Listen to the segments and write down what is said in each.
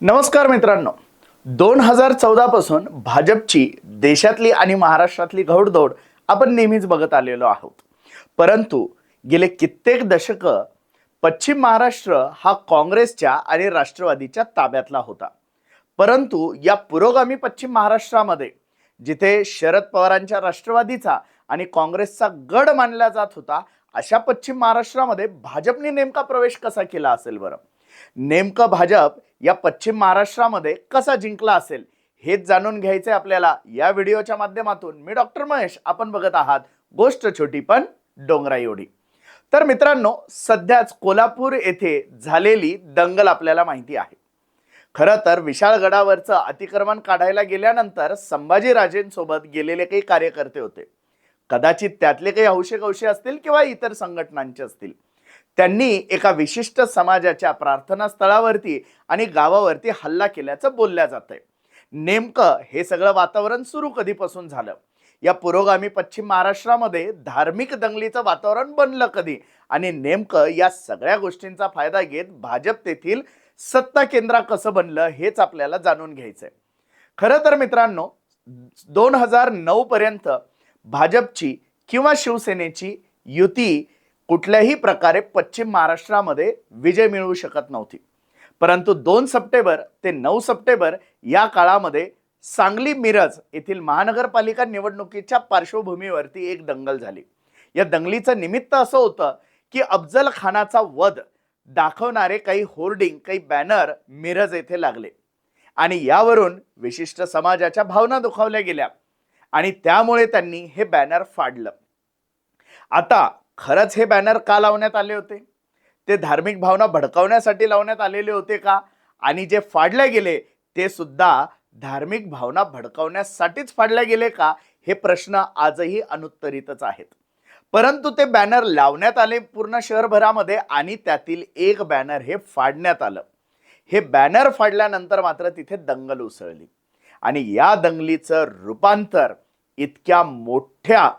नमस्कार मित्रांनो. दोन हजार चौदा पासून भाजपची देशातली आणि महाराष्ट्रातली घौडदौड आपण नेहमीच बघत आलेलो आहोत. परंतु गेले कित्येक दशक पश्चिम महाराष्ट्र हा काँग्रेसच्या आणि राष्ट्रवादीच्या ताब्यातला होता. परंतु या पुरोगामी पश्चिम महाराष्ट्रामध्ये जिथे शरद पवारांच्या राष्ट्रवादीचा आणि काँग्रेसचा गड मानला जात होता अशा पश्चिम महाराष्ट्रामध्ये भाजपने नेमका प्रवेश कसा केला असेल बरं? नेमकं भाजप या पश्चिम महाराष्ट्रामध्ये कसा जिंकला असेल हेच जाणून घ्यायचंय आपल्याला. या व्हिडिओच्या माध्यमातून मी डॉक्टर महेश आपण बघत आहात गोष्ट छोटी पण डोंगरा एवढी. तर मित्रांनो सध्याच कोल्हापूर येथे झालेली दंगल आपल्याला माहिती आहे. खरं तर विशाळगडावरचं अतिक्रमण काढायला गेल्यानंतर संभाजीराजेंसोबत गेलेले काही कार्यकर्ते होते. कदाचित त्यातले काही हौशे कौशे असतील किंवा इतर संघटनांचे असतील. त्यांनी एका विशिष्ट समाजाच्या प्रार्थना स्थळावरती आणि गावावरती हल्ला केल्याचं बोलल्या जात आहे नेमकं हे सगळं वातावरण सुरू कधीपासून झालं? या पुरोगामी पश्चिम महाराष्ट्रामध्ये धार्मिक दंगलीचं वातावरण बनलं कधी? आणि नेमकं या सगळ्या गोष्टींचा फायदा घेत भाजप तेथील सत्ता केंद्र कसं बनलं हेच आपल्याला जाणून घ्यायचंय. खरं तर मित्रांनो दोन हजार नऊ पर्यंत भाजपची किंवा शिवसेनेची युती कुठल्याही प्रकारे पश्चिम महाराष्ट्रामध्ये विजय मिळवू शकत नव्हती. परंतु दोन सप्टेंबर ते नऊ सप्टेंबर या काळामध्ये सांगली मिरज येथील महानगरपालिका निवडणुकीच्या पार्श्वभूमीवरती एक दंगल झाली. या दंगलीचं निमित्त असं होतं की अफजल खानाचा वध दाखवणारे काही होर्डिंग काही बॅनर मिरज येथे लागले. आणि यावरून विशिष्ट समाजाच्या भावना दुखावल्या गेल्या आणि त्यामुळे त्यांनी हे बॅनर फाडलं. आता खरंच हे बॅनर का लावण्यात आले होते? ते धार्मिक भावना भडकावण्यासाठी लावण्यात आलेले होते का? आणि जे फाडले गेले ते सुद्धा धार्मिक भावना भडकावण्यासाठीच फाडले गेले का? हे प्रश्न आजही अनुत्तरितच आहेत. परंतु ते बॅनर लावण्यात आले पूर्ण शहरभरामध्ये आणि त्यातील एक बॅनर हे फाडण्यात आलं. हे बॅनर फाडल्यानंतर मात्र तिथे दंगल उसळली. आणि या दंगलीचं रूपांतर इतक्या मोठ्या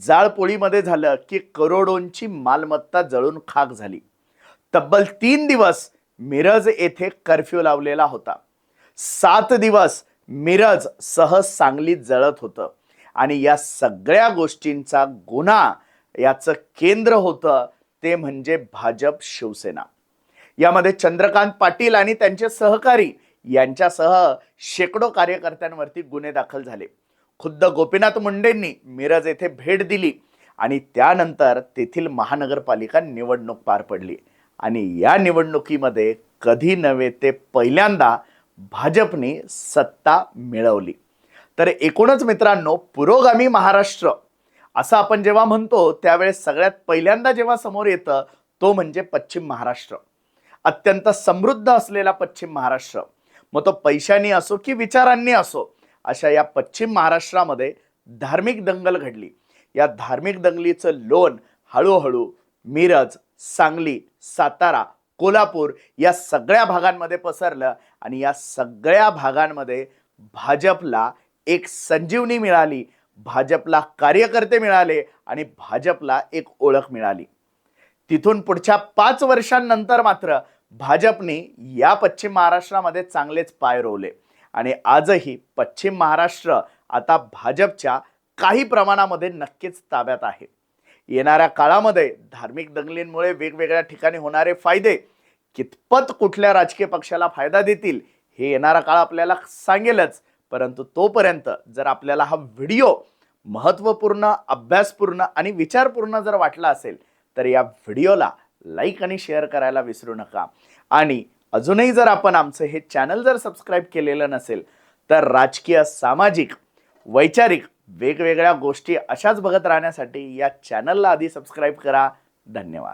जाळपोळीमध्ये झालं की करोडोंची मालमत्ता जळून खाक झाली. तब्बल तीन दिवस मिरज येथे कर्फ्यू लावलेला होता. सात दिवस मिरज सह सांगलीत जळत होतं. आणि या सगळ्या गोष्टींचा गुन्हा याचं केंद्र होतं ते म्हणजे भाजप शिवसेना. यामध्ये चंद्रकांत पाटील आणि त्यांचे सहकारी यांच्यासह शेकडो कार्यकर्त्यांवरती गुन्हे दाखल झाले. खुद्द गोपीनाथ मुंडेंनी मिरज येथे भेट दिली आणि त्यानंतर तेथील महानगरपालिका निवडणूक पार पडली. आणि या निवडणुकीमध्ये कधी नव्हे ते पहिल्यांदा भाजपने सत्ता मिळवली. तर एकूणच मित्रांनो पुरोगामी महाराष्ट्र असं आपण जेव्हा म्हणतो त्यावेळेस सगळ्यात पहिल्यांदा जेव्हा समोर येतं तो म्हणजे पश्चिम महाराष्ट्र. अत्यंत समृद्ध असलेला पश्चिम महाराष्ट्र. मग तो पैशांनी असो की विचारांनी असो अशा या पश्चिम महाराष्ट्रामध्ये धार्मिक दंगल घडली. या धार्मिक दंगलीचं लोण हळूहळू मिरज सांगली सातारा कोल्हापूर या सगळ्या भागांमध्ये पसरलं आणि या सगळ्या भागांमध्ये भाजपला एक संजीवनी मिळाली भाजपला कार्यकर्ते मिळाले आणि भाजपला एक ओळख मिळाली. तिथून पुढच्या पाच वर्षांनंतर मात्र भाजपने या पश्चिम महाराष्ट्रामध्ये चांगलेच पाय रोवले. आणि आजही पश्चिम महाराष्ट्र आता भाजपच्या काही प्रमाणामध्ये नक्कीच ताब्यात आहे. येणाऱ्या काळामध्ये धार्मिक दंगलींमुळे वेगवेगळ्या ठिकाणी होणारे फायदे कितपत कुठल्या राजकीय पक्षाला फायदा देतील हे येणारा काळ आपल्याला सांगेलच. परंतु तोपर्यंत जर आपल्याला हा व्हिडिओ महत्त्वपूर्ण अभ्यासपूर्ण आणि विचारपूर्ण जर वाटला असेल तर या व्हिडिओला लाईक आणि शेअर करायला विसरू नका. आणि अजूनही जर आपण आमचं हे चॅनल जर सबस्क्राईब केलेलं नसेल तर राजकीय सामाजिक वैचारिक वेगवेगळ्या गोष्टी अशाच बघत राहण्यासाठी या चॅनलला आधी सबस्क्राईब करा. धन्यवाद.